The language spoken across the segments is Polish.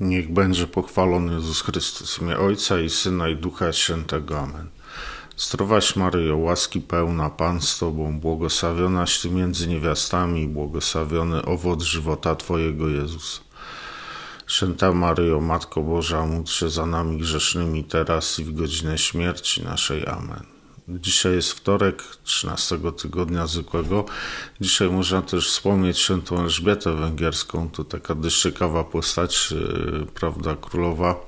Niech będzie pochwalony Jezus Chrystus, imię Ojca i Syna i Ducha Świętego. Amen. Zdrowaś Maryjo, łaski pełna, Pan z Tobą, błogosławionaś Ty między niewiastami błogosławiony owoc żywota Twojego Jezus. Święta Maryjo, Matko Boża, módl się za nami grzesznymi teraz i w godzinę śmierci naszej. Amen. Dzisiaj jest wtorek 13 tygodnia zwykłego. Dzisiaj można też wspomnieć świętą Elżbietę Węgierską. To taka dość ciekawa postać, yy, prawda, królowa,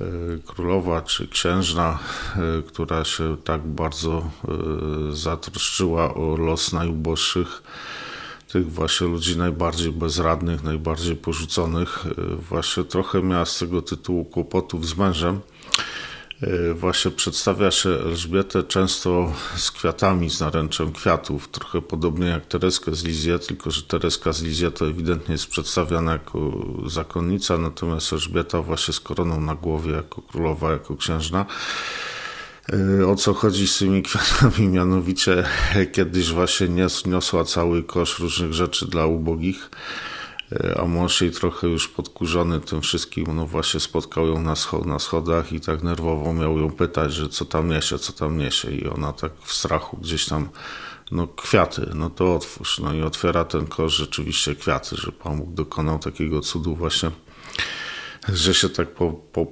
yy, królowa czy księżna, yy, która się tak bardzo zatroszczyła o los najuboższych tych właśnie ludzi najbardziej bezradnych, najbardziej porzuconych. Właśnie trochę miała z tego tytułu kłopotów z mężem. Właśnie przedstawia się Elżbietę często z kwiatami, z naręczem kwiatów, trochę podobnie jak Tereskę z Lizję, tylko że Tereska z Lizję to ewidentnie jest przedstawiana jako zakonnica, natomiast Elżbieta właśnie z koroną na głowie, jako królowa, jako księżna. O co chodzi z tymi kwiatami? Mianowicie kiedyś właśnie nios, niosła cały kosz różnych rzeczy dla ubogich, a mąż jej trochę już podkurzony tym wszystkim, no właśnie spotkał ją na, schod na schodach i tak nerwowo miał ją pytać, że co tam niesie, co tam niesie i ona tak w strachu gdzieś tam no kwiaty, no to otwórz. No i otwiera ten kosz, rzeczywiście kwiaty, że Pan Bóg dokonał takiego cudu właśnie że się tak po, po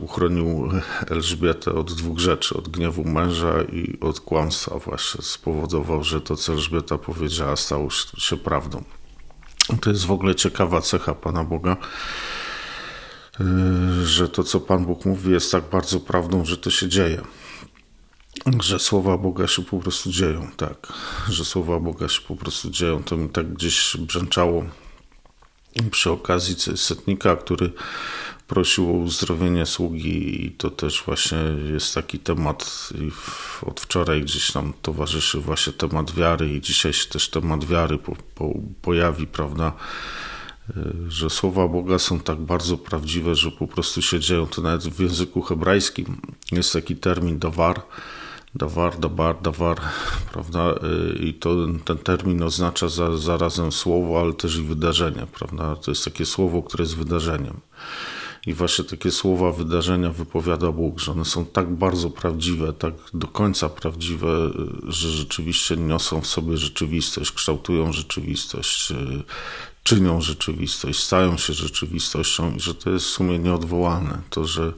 uchronił Elżbietę od dwóch rzeczy, od gniewu męża i od kłamstwa właśnie spowodował, że to co Elżbieta powiedziała stało się prawdą. To jest w ogóle ciekawa cecha Pana Boga, że to co Pan Bóg mówi jest tak bardzo prawdą, że to się dzieje. Że słowa Boga się po prostu dzieją, tak. Że słowa Boga się po prostu dzieją. To mi tak gdzieś brzęczało przy okazji setnika, który prosił o uzdrowienie sługi i to też właśnie jest taki temat od wczoraj gdzieś tam towarzyszy właśnie temat wiary i dzisiaj się też temat wiary po, po, pojawi, prawda, że słowa Boga są tak bardzo prawdziwe, że po prostu się dzieją. To nawet w języku hebrajskim jest taki termin dawar, dawar, dabar, dawar, prawda? I to, ten termin oznacza za, zarazem słowo, ale też i wydarzenie, prawda? To jest takie słowo, które jest wydarzeniem. I właśnie takie słowa, wydarzenia wypowiada Bóg, że one są tak bardzo prawdziwe, tak do końca prawdziwe, że rzeczywiście niosą w sobie rzeczywistość, kształtują rzeczywistość, czynią rzeczywistość, stają się rzeczywistością i że to jest w sumie nieodwołalne. To, że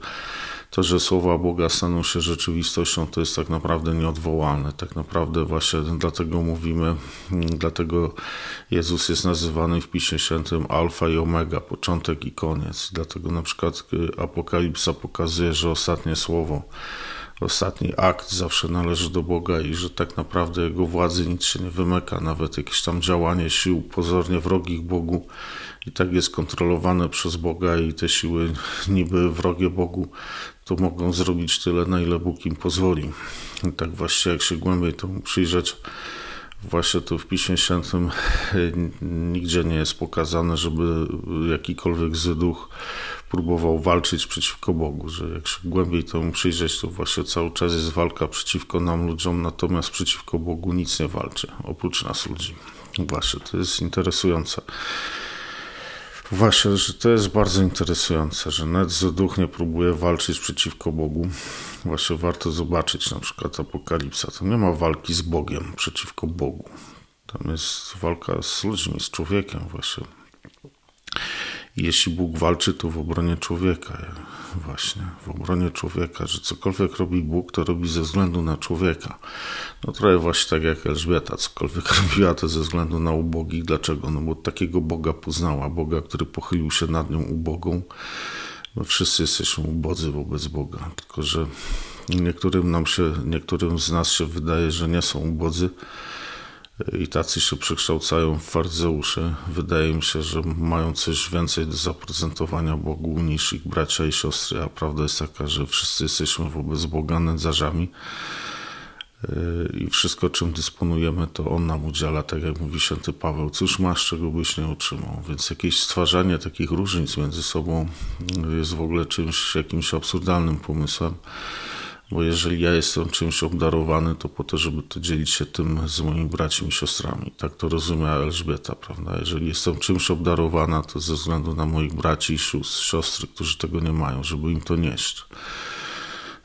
to, że słowa Boga staną się rzeczywistością, to jest tak naprawdę nieodwołalne. Tak naprawdę właśnie dlatego mówimy, dlatego Jezus jest nazywany w Piśmie Świętym Alfa i Omega, początek i koniec. Dlatego na przykład Apokalipsa pokazuje, że ostatnie słowo, ostatni akt zawsze należy do Boga i że tak naprawdę Jego władzy nic się nie wymyka, nawet jakieś tam działanie sił pozornie wrogich Bogu i tak jest kontrolowane przez Boga i te siły niby wrogie Bogu to mogą zrobić tyle, na ile Bóg im pozwoli. I tak właśnie jak się głębiej temu przyjrzeć, właśnie tu w Piśmie Świętym nigdzie nie jest pokazane, żeby jakikolwiek zły duch próbował walczyć przeciwko Bogu, że jak się głębiej temu przyjrzeć, to właśnie cały czas jest walka przeciwko nam ludziom, natomiast przeciwko Bogu nic nie walczy, oprócz nas ludzi. Właśnie, to jest interesujące. Właśnie, że to jest bardzo interesujące, że nawet zły duch nie próbuje walczyć przeciwko Bogu. Właśnie warto zobaczyć na przykład Apokalipsa. To nie ma walki z Bogiem przeciwko Bogu. Tam jest walka z ludźmi, z człowiekiem właśnie. Jeśli Bóg walczy, to w obronie człowieka. Właśnie, w obronie człowieka, że cokolwiek robi Bóg, to robi ze względu na człowieka. No trochę właśnie tak jak Elżbieta, cokolwiek robiła, to ze względu na ubogich. Dlaczego? No bo takiego Boga poznała, Boga, który pochylił się nad nią ubogą. My wszyscy jesteśmy ubodzy wobec Boga, tylko że niektórym nam się, niektórym z nas się wydaje, że nie są ubodzy, i tacy się przekształcają w faryzeuszy. Wydaje mi się, że mają coś więcej do zaprezentowania Bogu niż ich bracia i siostry, a prawda jest taka, że wszyscy jesteśmy wobec Boga nędzarzami i wszystko, czym dysponujemy, to On nam udziela, tak jak mówi święty Paweł. Cóż masz, czego byś nie utrzymał? Więc jakieś stwarzanie takich różnic między sobą jest w ogóle czymś, jakimś absurdalnym pomysłem Bo jeżeli ja jestem czymś obdarowany, to po to, żeby to dzielić się tym z moimi braćmi i siostrami. Tak to rozumie Elżbieta, prawda? Jeżeli jestem czymś obdarowana, to ze względu na moich braci i siostry, którzy tego nie mają, żeby im to nieść.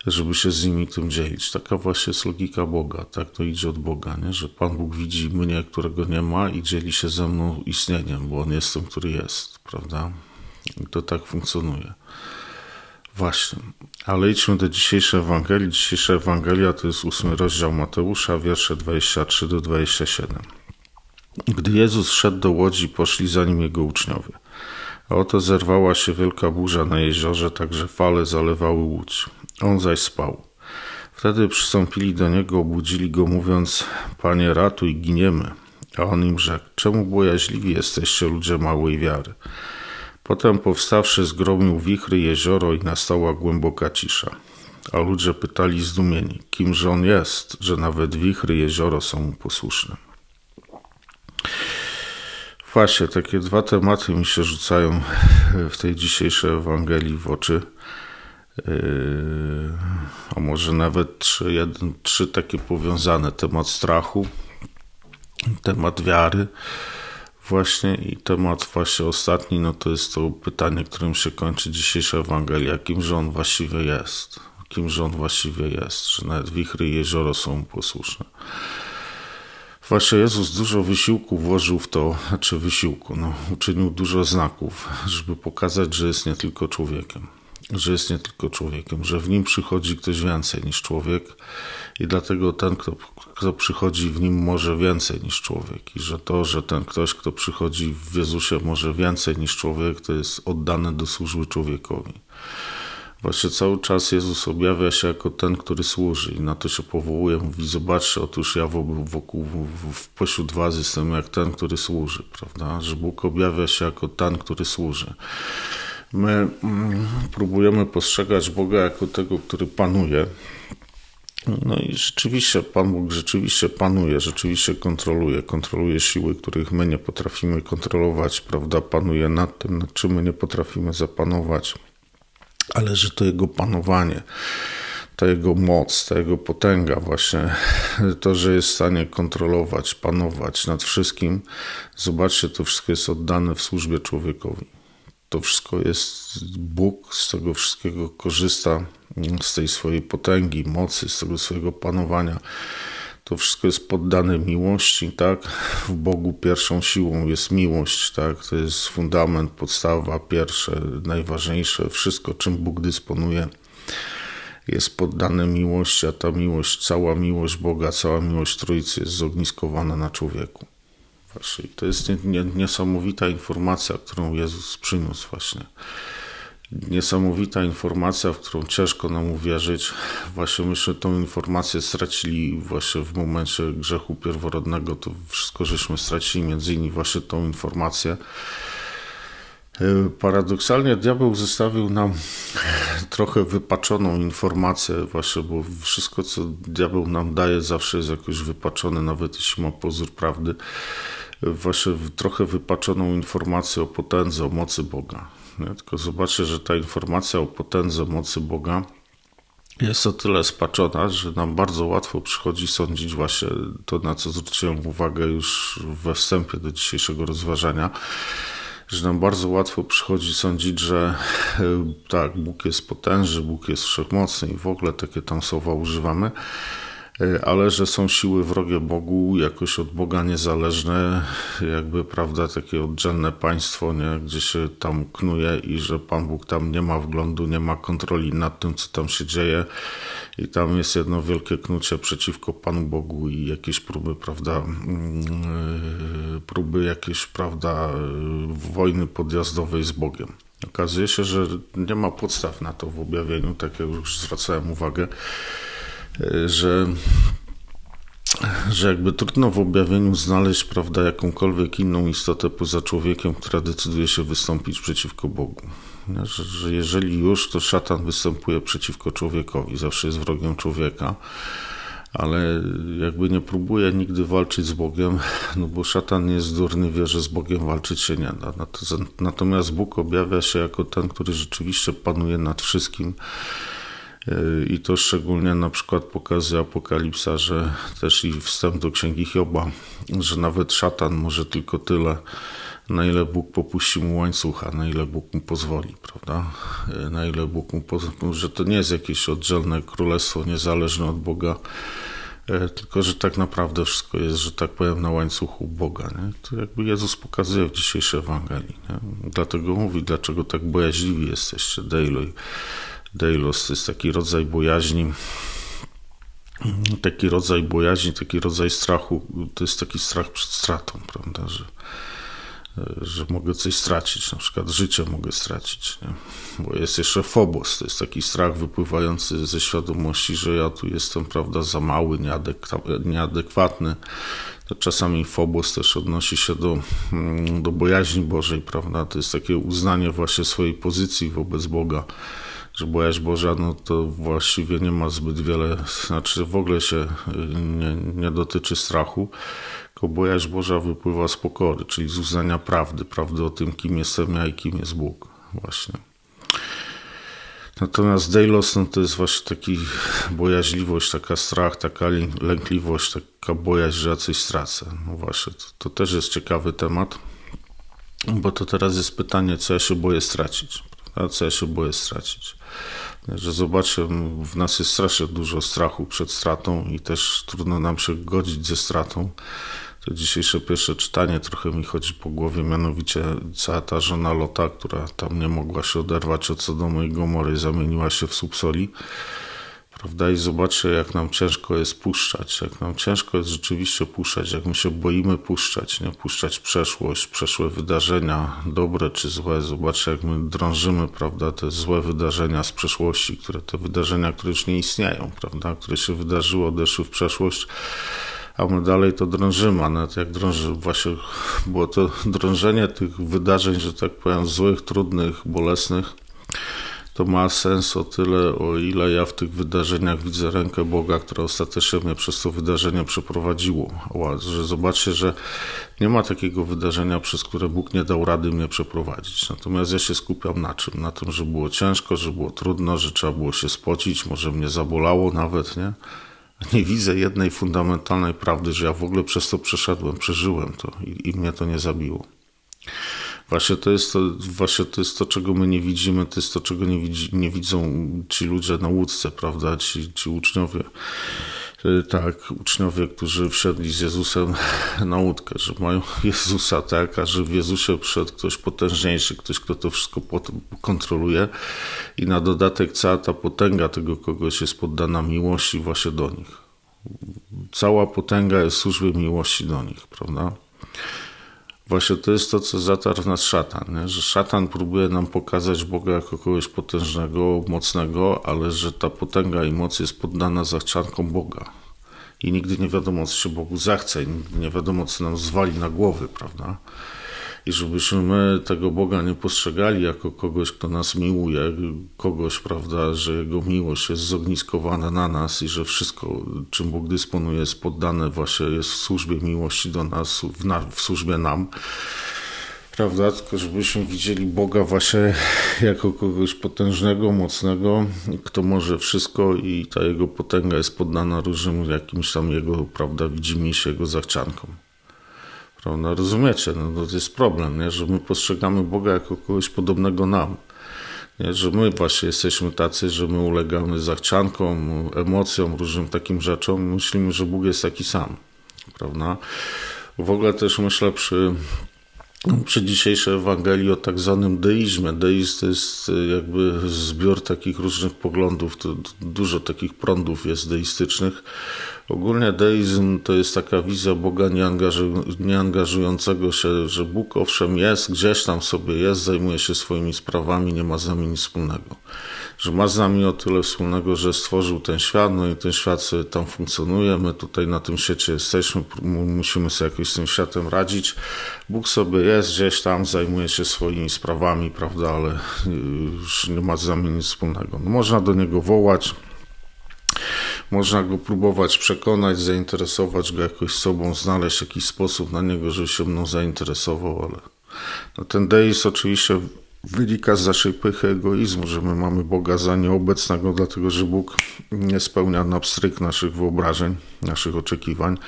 Żeby się z nimi tym dzielić. Taka właśnie jest logika Boga. Tak to idzie od Boga, nie? że Pan Bóg widzi mnie, którego nie ma i dzieli się ze mną istnieniem, bo On jest tym, który jest, prawda? I to tak funkcjonuje. Właśnie. Ale idźmy do dzisiejszej Ewangelii. Dzisiejsza Ewangelia to jest ósmy rozdział Mateusza, wiersze 23 do 27. Gdy Jezus szedł do łodzi, poszli za nim jego uczniowie. A oto zerwała się wielka burza na jeziorze, tak że fale zalewały łódź. On zaś spał. Wtedy przystąpili do niego, obudzili go, mówiąc: Panie, ratuj, giniemy. A on im rzekł: Czemu bojaźliwi jesteście, ludzie małej wiary? Potem powstawszy zgromił wichry jezioro i nastała głęboka cisza. A ludzie pytali zdumieni, kimże on jest, że nawet wichry jezioro są mu posłuszne. Właśnie, takie dwa tematy mi się rzucają w tej dzisiejszej Ewangelii w oczy. Yy, a może nawet trzy, jeden, trzy takie powiązane. Temat strachu, temat wiary właśnie i temat właśnie ostatni, no to jest to pytanie, którym się kończy dzisiejsza Ewangelia. Kimże on właściwie jest? Kimże on właściwie jest? Że nawet wichry i jezioro są mu posłuszne. Właśnie Jezus dużo wysiłku włożył w to, znaczy wysiłku, no, uczynił dużo znaków, żeby pokazać, że jest nie tylko człowiekiem. Że jest nie tylko człowiekiem, że w nim przychodzi ktoś więcej niż człowiek i dlatego ten, kto, kto przychodzi w nim może więcej niż człowiek i że to, że ten ktoś, kto przychodzi w Jezusie może więcej niż człowiek, to jest oddane do służby człowiekowi. Właśnie cały czas Jezus objawia się jako ten, który służy i na to się powołuje. Mówi, zobaczcie, otóż ja wokół, w, pośród was jestem jak ten, który służy, prawda? Że Bóg objawia się jako ten, który służy. My mm, próbujemy postrzegać Boga jako tego, który panuje. No i rzeczywiście Pan Bóg rzeczywiście panuje, rzeczywiście kontroluje, kontroluje siły, których my nie potrafimy kontrolować, prawda? Panuje nad tym, nad czym my nie potrafimy zapanować ale że to jego panowanie, ta jego moc, ta jego potęga, właśnie to, że jest w stanie kontrolować, panować nad wszystkim, zobaczcie, to wszystko jest oddane w służbie człowiekowi. To wszystko jest Bóg, z tego wszystkiego korzysta, z tej swojej potęgi, mocy, z tego swojego panowania. To wszystko jest poddane miłości, tak? W Bogu pierwszą siłą jest miłość, tak? To jest fundament, podstawa, pierwsze, najważniejsze. Wszystko, czym Bóg dysponuje, jest poddane miłości, a ta miłość, cała miłość Boga, cała miłość Trójcy jest zogniskowana na człowieku. Właśnie. To jest niesamowita informacja, którą Jezus przyniósł właśnie niesamowita informacja, w którą ciężko nam uwierzyć. Właśnie myśmy tą informację stracili właśnie w momencie grzechu pierworodnego. To wszystko żeśmy stracili, między innymi właśnie tą informację. E, paradoksalnie diabeł zostawił nam trochę wypaczoną informację, właśnie, bo wszystko, co diabeł nam daje, zawsze jest jakoś wypaczone, nawet jeśli ma pozór prawdy. Właśnie trochę wypaczoną informację o potędze, o mocy Boga. Tylko zobaczcie, że ta informacja o potędze mocy Boga jest o tyle spaczona, że nam bardzo łatwo przychodzi sądzić właśnie to, na co zwróciłem uwagę już we wstępie do dzisiejszego rozważania, że nam bardzo łatwo przychodzi sądzić, że e, tak, Bóg jest potężny, Bóg jest wszechmocny i w ogóle takie tam słowa używamy, ale że są siły wrogie Bogu, jakoś od Boga niezależne, jakby, prawda, takie oddzielne państwo, nie, gdzie się tam knuje i że Pan Bóg tam nie ma wglądu, nie ma kontroli nad tym, co tam się dzieje i tam jest jedno wielkie knucie przeciwko Panu Bogu i jakieś próby, prawda, mm, e, próby jakieś, prawda, wojny podjazdowej z Bogiem. Okazuje się, że nie ma podstaw na to w objawieniu, tak jak już zwracałem uwagę, że, że jakby trudno w objawieniu znaleźć, prawda, jakąkolwiek inną istotę poza człowiekiem, która decyduje się wystąpić przeciwko Bogu. Że, że jeżeli już, to szatan występuje przeciwko człowiekowi, zawsze jest wrogiem człowieka ale jakby nie próbuje nigdy walczyć z Bogiem, no bo szatan jest durny, wie, że z Bogiem walczyć się nie da. Natomiast Bóg objawia się jako ten, który rzeczywiście panuje nad wszystkim I to szczególnie na przykład pokazuje Apokalipsa, że też i wstęp do Księgi Hioba, że nawet szatan może tylko tyle, na ile Bóg popuści mu łańcucha, na ile Bóg mu pozwoli, prawda? Y, Na ile Bóg mu pozwoli, że to nie jest jakieś oddzielne królestwo niezależne od Boga, y, tylko że tak naprawdę wszystko jest, że tak powiem, na łańcuchu Boga. Nie? To jakby Jezus pokazuje w dzisiejszej Ewangelii. Nie? Dlatego mówi, dlaczego tak bojaźliwi jesteście, Dejloj. Deilos to jest taki rodzaj bojaźni, taki rodzaj bojaźni, taki rodzaj strachu, to jest taki strach przed stratą, prawda, że, że mogę coś stracić, na przykład życie mogę stracić, nie? bo jest jeszcze phobos, to jest taki strach wypływający ze świadomości, że ja tu jestem, prawda, za mały, nieadek- nieadekwatny, czasami phobos też odnosi się do, mm, do bojaźni Bożej, prawda, to jest takie uznanie właśnie swojej pozycji wobec Boga, że bojaźń Boża, no to właściwie nie ma zbyt wiele, znaczy w ogóle się nie, nie dotyczy strachu, tylko bojaźń Boża wypływa z pokory, czyli z uznania prawdy, prawdy o tym, kim jestem ja i kim jest Bóg właśnie. Natomiast Deilos no to jest właśnie taki bojaźliwość, taka strach, taka lękliwość, taka bojaźń, że ja coś stracę. No właśnie, to, to też jest ciekawy temat, bo to teraz jest pytanie, co ja się boję stracić. A co ja się boję stracić? Że zobaczę, w nas jest strasznie dużo strachu przed stratą i też trudno nam się godzić ze stratą. To dzisiejsze pierwsze czytanie trochę mi chodzi po głowie, mianowicie cała ta żona Lota, która tam nie mogła się oderwać od Sodomu i Gomory, zamieniła się w subsoli. Prawda? I zobaczę, jak nam ciężko jest puszczać, jak nam ciężko jest rzeczywiście puszczać, jak my się boimy puszczać, nie puszczać przeszłość, przeszłe wydarzenia, dobre czy złe. Zobaczę, jak my drążymy, prawda, te złe wydarzenia z przeszłości, które te wydarzenia, które już nie istnieją, prawda, które się wydarzyły, odeszły w przeszłość, a my dalej to drążymy, a nawet jak drąży, właśnie było to drążenie tych wydarzeń, że tak powiem, złych, trudnych, bolesnych, to ma sens o tyle, o ile ja w tych wydarzeniach widzę rękę Boga, która ostatecznie mnie przez to wydarzenie przeprowadziło. Że zobaczcie, że nie ma takiego wydarzenia, przez które Bóg nie dał rady mnie przeprowadzić. Natomiast ja się skupiam na czym? Na tym, że było ciężko, że było trudno, że trzeba było się spocić, może mnie zabolało nawet, nie? Nie widzę jednej fundamentalnej prawdy, że ja w ogóle przez to przeszedłem, przeżyłem to i, i mnie to nie zabiło. Właśnie to, jest to, właśnie to jest to, czego my nie widzimy, to jest to, czego nie, widzi, nie widzą ci ludzie na łódce, prawda, ci, ci uczniowie. Tak, uczniowie, którzy wsiedli z Jezusem na łódkę, że mają Jezusa, tak, a że w Jezusie przyszedł ktoś potężniejszy, ktoś, kto to wszystko kontroluje i na dodatek cała ta potęga tego kogoś jest poddana miłości właśnie do nich. Cała potęga jest w służbie miłości do nich, prawda? Właśnie to jest to, co zatarł nas szatan, nie? że szatan próbuje nam pokazać Boga jako kogoś potężnego, mocnego, ale że ta potęga i moc jest poddana zachciankom Boga. I nigdy nie wiadomo, co się Bogu zachce, nie wiadomo, co nam zwali na głowy, prawda? I żebyśmy my tego Boga nie postrzegali jako kogoś, kto nas miłuje, kogoś, prawda, że Jego miłość jest zogniskowana na nas i że wszystko, czym Bóg dysponuje, jest poddane właśnie, jest w służbie miłości do nas, w, na, w służbie nam. Prawda, tylko żebyśmy widzieli Boga właśnie jako kogoś potężnego, mocnego, kto może wszystko i ta Jego potęga jest poddana różnym jakimś tam Jego, prawda, widzimy się Jego zachciankom. Prawda? Rozumiecie? No to jest problem, nie? że my postrzegamy Boga jako kogoś podobnego nam. Nie? Że my właśnie jesteśmy tacy, że my ulegamy zachciankom, emocjom, różnym takim rzeczom. Myślimy, że Bóg jest taki sam. Prawda? W ogóle też myślę przy, przy dzisiejszej Ewangelii o tak zwanym deizmie. Deizm to jest jakby zbiór takich różnych poglądów. Dużo takich prądów jest deistycznych Ogólnie deizm to jest taka wizja Boga nieangażującego się, że Bóg owszem jest, gdzieś tam sobie jest, zajmuje się swoimi sprawami, nie ma z nami nic wspólnego. Że ma z nami o tyle wspólnego, że stworzył ten świat, no i ten świat sobie tam funkcjonuje, my tutaj na tym świecie jesteśmy, musimy sobie jakoś z tym światem radzić. Bóg sobie jest, gdzieś tam zajmuje się swoimi sprawami, prawda, ale już nie ma z nami nic wspólnego. No, można do niego wołać, można go próbować przekonać, zainteresować go jakoś sobą, znaleźć jakiś sposób na niego, żeby się mną zainteresował, ale no ten deizm oczywiście wynika z naszej pychy egoizmu, że my mamy Boga za nieobecnego, dlatego że Bóg nie spełnia na pstryk naszych wyobrażeń, naszych oczekiwań.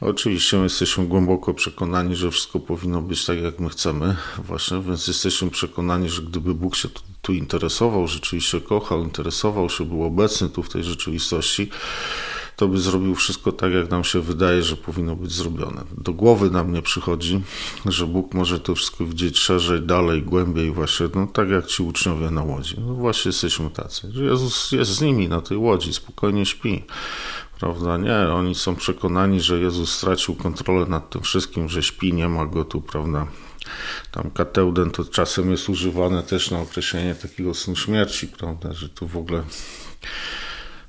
Oczywiście my jesteśmy głęboko przekonani, że wszystko powinno być tak, jak my chcemy, właśnie, więc jesteśmy przekonani, że gdyby Bóg się tu, interesował, rzeczywiście kochał, interesował się, był obecny tu w tej rzeczywistości, to by zrobił wszystko tak, jak nam się wydaje, że powinno być zrobione. Do głowy nam nie przychodzi, że Bóg może to wszystko widzieć szerzej, dalej, głębiej, właśnie, no tak jak ci uczniowie na łodzi. No właśnie jesteśmy tacy, Jezus jest z nimi na tej łodzi, spokojnie śpi. Prawda? Nie, oni są przekonani, że Jezus stracił kontrolę nad tym wszystkim, że śpi, nie ma go tu, prawda? Tam kateuden to czasem jest używane też na określenie takiego snu śmierci, prawda? Że tu w ogóle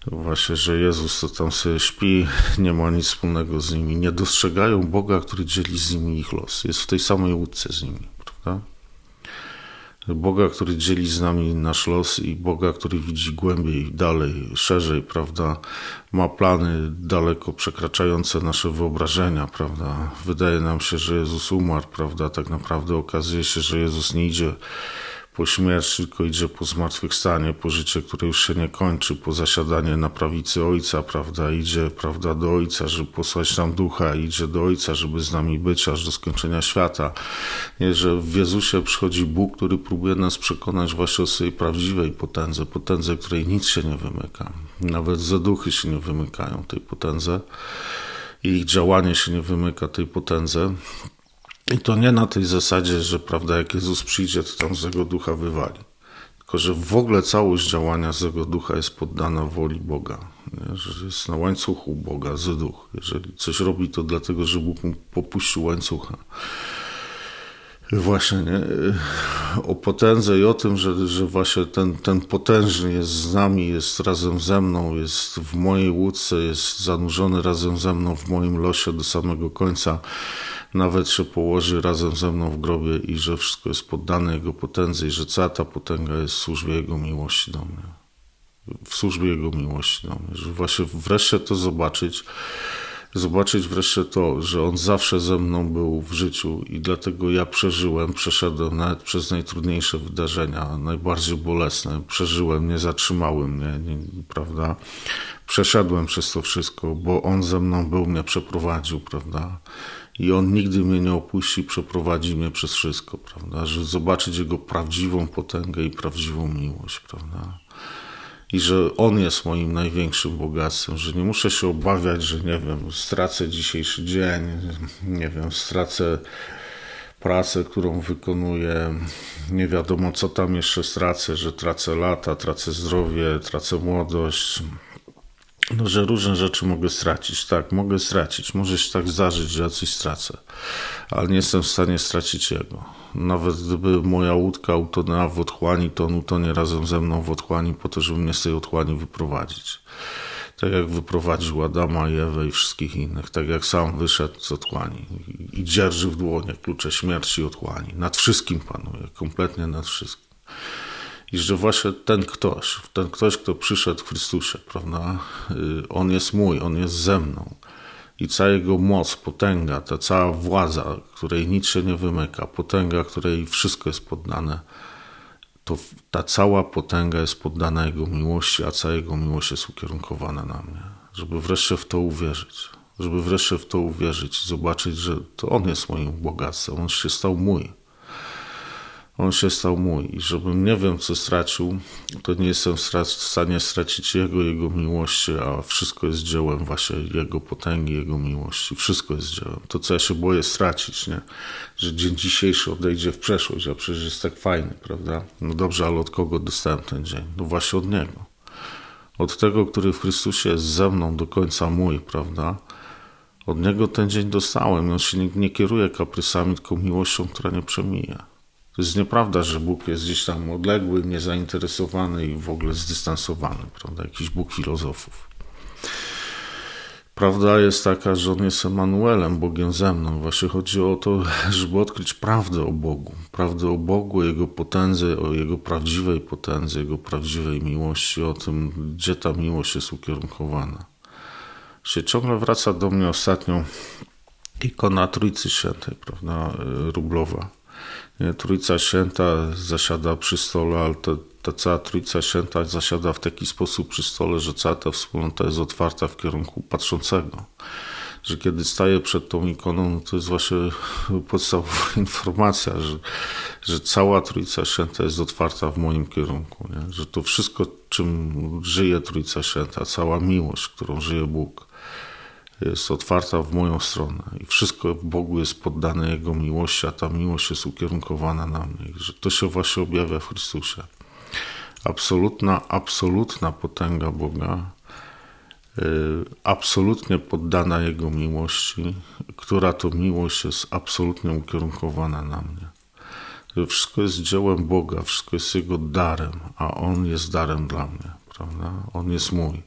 Właśnie, że Jezus to tam sobie śpi, nie ma nic wspólnego z nimi. Nie dostrzegają Boga, który dzieli z nimi ich los. Jest w tej samej łódce z nimi, prawda? Boga, który dzieli z nami nasz los i Boga, który widzi głębiej, dalej, szerzej, prawda? Ma plany daleko przekraczające nasze wyobrażenia, prawda? Wydaje nam się, że Jezus umarł, prawda? Tak naprawdę okazuje się, że Jezus nie idzie po śmierci, idzie po zmartwychwstanie, po życie, które już się nie kończy, po zasiadanie na prawicy Ojca, prawda, idzie, prawda, do Ojca, żeby posłać nam Ducha, idzie do Ojca, żeby z nami być aż do skończenia świata. Nie, że w Jezusie przychodzi Bóg, który próbuje nas przekonać właśnie o swojej prawdziwej potędze, potędze, której nic się nie wymyka. Nawet zaduchy się nie wymykają tej potędze ich działanie się nie wymyka tej potędze. I to nie na tej zasadzie, że prawda, jak Jezus przyjdzie, to tam złego ducha wywali. Tylko, że w ogóle całość działania złego ducha jest poddana woli Boga. Nie? Że jest na łańcuchu Boga, zły duch. Jeżeli coś robi, to dlatego, że Bóg mu popuścił łańcucha. Właśnie, nie? o potędze i o tym, że, że właśnie ten, ten potężny jest z nami, jest razem ze mną, jest w mojej łódce, jest zanurzony razem ze mną w moim losie do samego końca nawet się położy razem ze mną w grobie i że wszystko jest poddane Jego potędze i że cała ta potęga jest w służbie Jego miłości do mnie. W służbie Jego miłości do mnie. Że właśnie wreszcie to zobaczyć, zobaczyć wreszcie to, że On zawsze ze mną był w życiu i dlatego ja przeżyłem, przeszedłem nawet przez najtrudniejsze wydarzenia, najbardziej bolesne, przeżyłem, nie zatrzymałem mnie, nie, prawda? Przeszedłem przez to wszystko, bo On ze mną był, mnie przeprowadził, prawda? I On nigdy mnie nie opuści, przeprowadzi mnie przez wszystko, prawda? Że zobaczyć Jego prawdziwą potęgę i prawdziwą miłość, prawda? I że On jest moim największym bogactwem, że nie muszę się obawiać, że nie wiem, stracę dzisiejszy dzień, nie wiem, stracę pracę, którą wykonuję, nie wiadomo co tam jeszcze stracę, że tracę lata, tracę zdrowie, tracę młodość, no, że różne rzeczy mogę stracić. Tak, mogę stracić. Może się tak zdarzyć, że ja coś stracę, ale nie jestem w stanie stracić jego. Nawet gdyby moja łódka utonęła w otchłani, to on utonie razem ze mną w otchłani po to, żeby mnie z tej otchłani wyprowadzić. Tak jak wyprowadził Adama i Ewę i wszystkich innych, tak jak sam wyszedł z otchłani i dzierży w dłonie klucze śmierci otchłani. Nad wszystkim panuje, kompletnie nad wszystkim. I że właśnie ten ktoś, ten ktoś, kto przyszedł w Chrystusie, prawda, y, on jest mój, on jest ze mną. I cała jego moc, potęga, ta cała władza, której nic się nie wymyka, potęga, której wszystko jest poddane, to ta cała potęga jest poddana Jego miłości, a cała Jego miłość jest ukierunkowana na mnie. Żeby wreszcie w to uwierzyć. Żeby wreszcie w to uwierzyć, zobaczyć, że to On jest moim bogactwem, On się stał mój on się stał mój. I żebym nie wiem, co stracił, to nie jestem w stanie stracić Jego, Jego miłości, a wszystko jest dziełem właśnie Jego potęgi, Jego miłości. Wszystko jest dziełem. To, co ja się boję stracić, nie? Że dzień dzisiejszy odejdzie w przeszłość, a przecież jest tak fajny, prawda? No dobrze, ale od kogo dostałem ten dzień? No właśnie od Niego. Od tego, który w Chrystusie jest ze mną do końca mój, prawda? Od Niego ten dzień dostałem. On się nie, nie kieruje kaprysami, tylko miłością, która nie przemija. To jest nieprawda, że Bóg jest gdzieś tam odległy, niezainteresowany i w ogóle zdystansowany, prawda? Jakiś Bóg filozofów. Prawda jest taka, że On jest Emanuelem, Bogiem ze mną. Właśnie chodzi o to, żeby odkryć prawdę o Bogu. Prawdę o Bogu, o Jego potędze, o Jego prawdziwej potędze, Jego prawdziwej miłości, o tym, gdzie ta miłość jest ukierunkowana. Się ciągle wraca do mnie ostatnio ikona Trójcy Świętej, prawda, Rublowa Nie? Trójca Święta zasiada przy stole, ale to, ta cała Trójca Święta zasiada w taki sposób przy stole, że cała ta wspólnota jest otwarta w kierunku patrzącego. Że kiedy staję przed tą ikoną, no to jest właśnie podstawowa informacja, że, że cała Trójca Święta jest otwarta w moim kierunku. Nie? Że to wszystko, czym żyje Trójca Święta, cała miłość, którą żyje Bóg, jest otwarta w moją stronę i wszystko w Bogu jest poddane Jego miłości, a ta miłość jest ukierunkowana na mnie. Że to się właśnie objawia w Chrystusie. Absolutna, absolutna potęga Boga, yy, absolutnie poddana Jego miłości, która to miłość jest absolutnie ukierunkowana na mnie. Wszystko jest dziełem Boga, wszystko jest Jego darem, a On jest darem dla mnie, prawda? On jest mój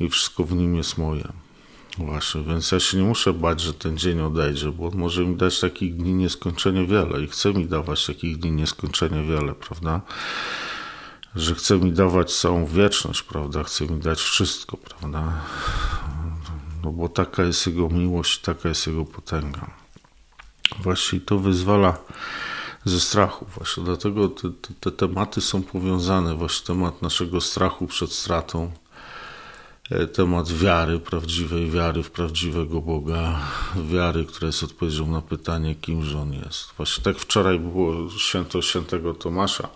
i wszystko w Nim jest moje. Właśnie, więc ja się nie muszę bać, że ten dzień odejdzie, bo on może mi dać takich dni nieskończenie wiele i chce mi dawać takich dni nieskończenie wiele, prawda? Że chce mi dawać całą wieczność, prawda? Chce mi dać wszystko, prawda? No bo taka jest Jego miłość, taka jest Jego potęga. Właśnie to wyzwala ze strachu. Właśnie dlatego te, te, te tematy są powiązane. Właśnie temat naszego strachu przed stratą, temat wiary, prawdziwej wiary w prawdziwego Boga, wiary, która jest odpowiedzią na pytanie, kimże On jest. Właśnie tak wczoraj było święto świętego Tomasza,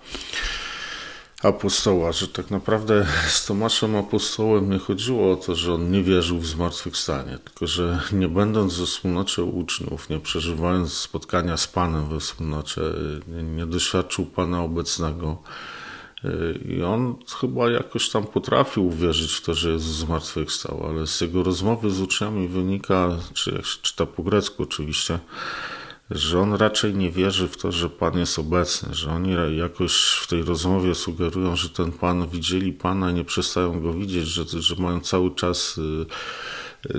apostoła, że tak naprawdę z Tomaszem apostołem nie chodziło o to, że on nie wierzył w zmartwychwstanie, tylko że nie będąc we wspólnocie uczniów, nie przeżywając spotkania z Panem we wspólnocie, nie, nie doświadczył Pana obecnego, i on chyba jakoś tam potrafił uwierzyć w to, że Jezus zmartwychwstał, ale z jego rozmowy z uczniami wynika, czy jak się czyta po grecku oczywiście, że on raczej nie wierzy w to, że Pan jest obecny, że oni jakoś w tej rozmowie sugerują, że ten Pan widzieli Pana nie przestają go widzieć, że, że mają cały czas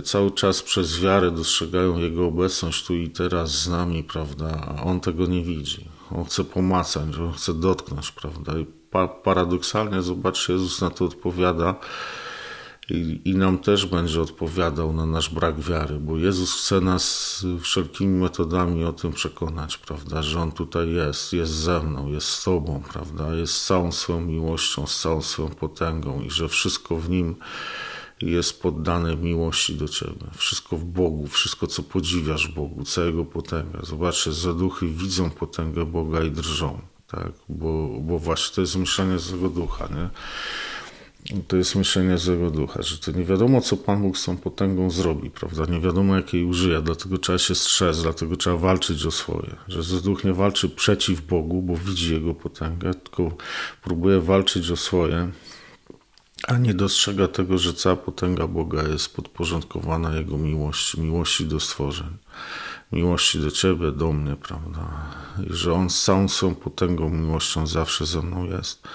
cały czas przez wiarę dostrzegają Jego obecność tu i teraz z nami, prawda, a On tego nie widzi. On chce pomacać, on chce dotknąć, prawda, pa paradoksalnie, zobaczcie, Jezus na to odpowiada i, i nam też będzie odpowiadał na nasz brak wiary, bo Jezus chce nas wszelkimi metodami o tym przekonać, prawda, że On tutaj jest, jest ze mną, jest z Tobą, prawda, jest z całą swoją miłością, z całą swoją potęgą i że wszystko w Nim jest poddane miłości do Ciebie. Wszystko w Bogu, wszystko co podziwiasz Bogu, całego potęgę. Zobaczcie, zaduchy widzą potęgę Boga i drżą, tak? bo, bo właśnie to jest myślenie złego ducha, nie? To jest myślenie złego ducha, że to nie wiadomo, co Pan Bóg z tą potęgą zrobi, prawda? Nie wiadomo, jakiej użyje, dlatego trzeba się strzec, dlatego trzeba walczyć o swoje. Że zły duch nie walczy przeciw Bogu, bo widzi Jego potęgę, tylko próbuje walczyć o swoje, a nie dostrzega tego, że cała potęga Boga jest podporządkowana Jego miłości, miłości do stworzeń, miłości do Ciebie, do mnie, prawda? I że On z całą swoją potęgą, miłością zawsze ze mną jest.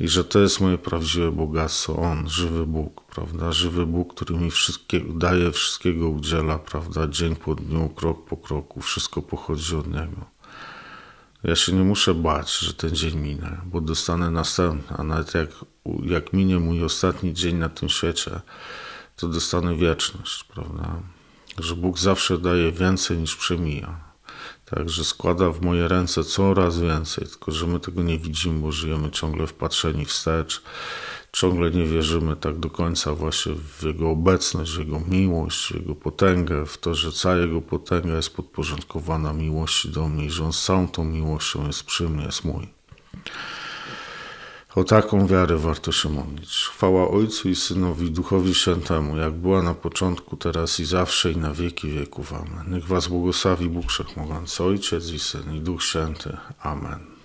I że to jest moje prawdziwe bogactwo. On, żywy Bóg, prawda? Żywy Bóg, który mi wszystkiego, daje, wszystkiego udziela, prawda? Dzień po dniu, krok po kroku, wszystko pochodzi od Niego. Ja się nie muszę bać, że ten dzień minę, bo dostanę następny, a nawet jak, jak minie mój ostatni dzień na tym świecie, to dostanę wieczność, prawda? Że Bóg zawsze daje więcej niż przemija. Także składa w moje ręce coraz więcej, tylko że my tego nie widzimy, bo żyjemy ciągle wpatrzeni wstecz ciągle nie wierzymy tak do końca właśnie w Jego obecność, w Jego miłość, w Jego potęgę, w to, że cała Jego potęga jest podporządkowana miłości do mnie że On całą tą miłością jest przy mnie, jest mój. O taką wiarę warto się modlić. Chwała Ojcu i Synowi, Duchowi Świętemu, jak była na początku, teraz i zawsze i na wieki wieków. Amen. Niech Was błogosławi Bóg Wszechmogący, Ojciec i Syn i Duch Święty. Amen.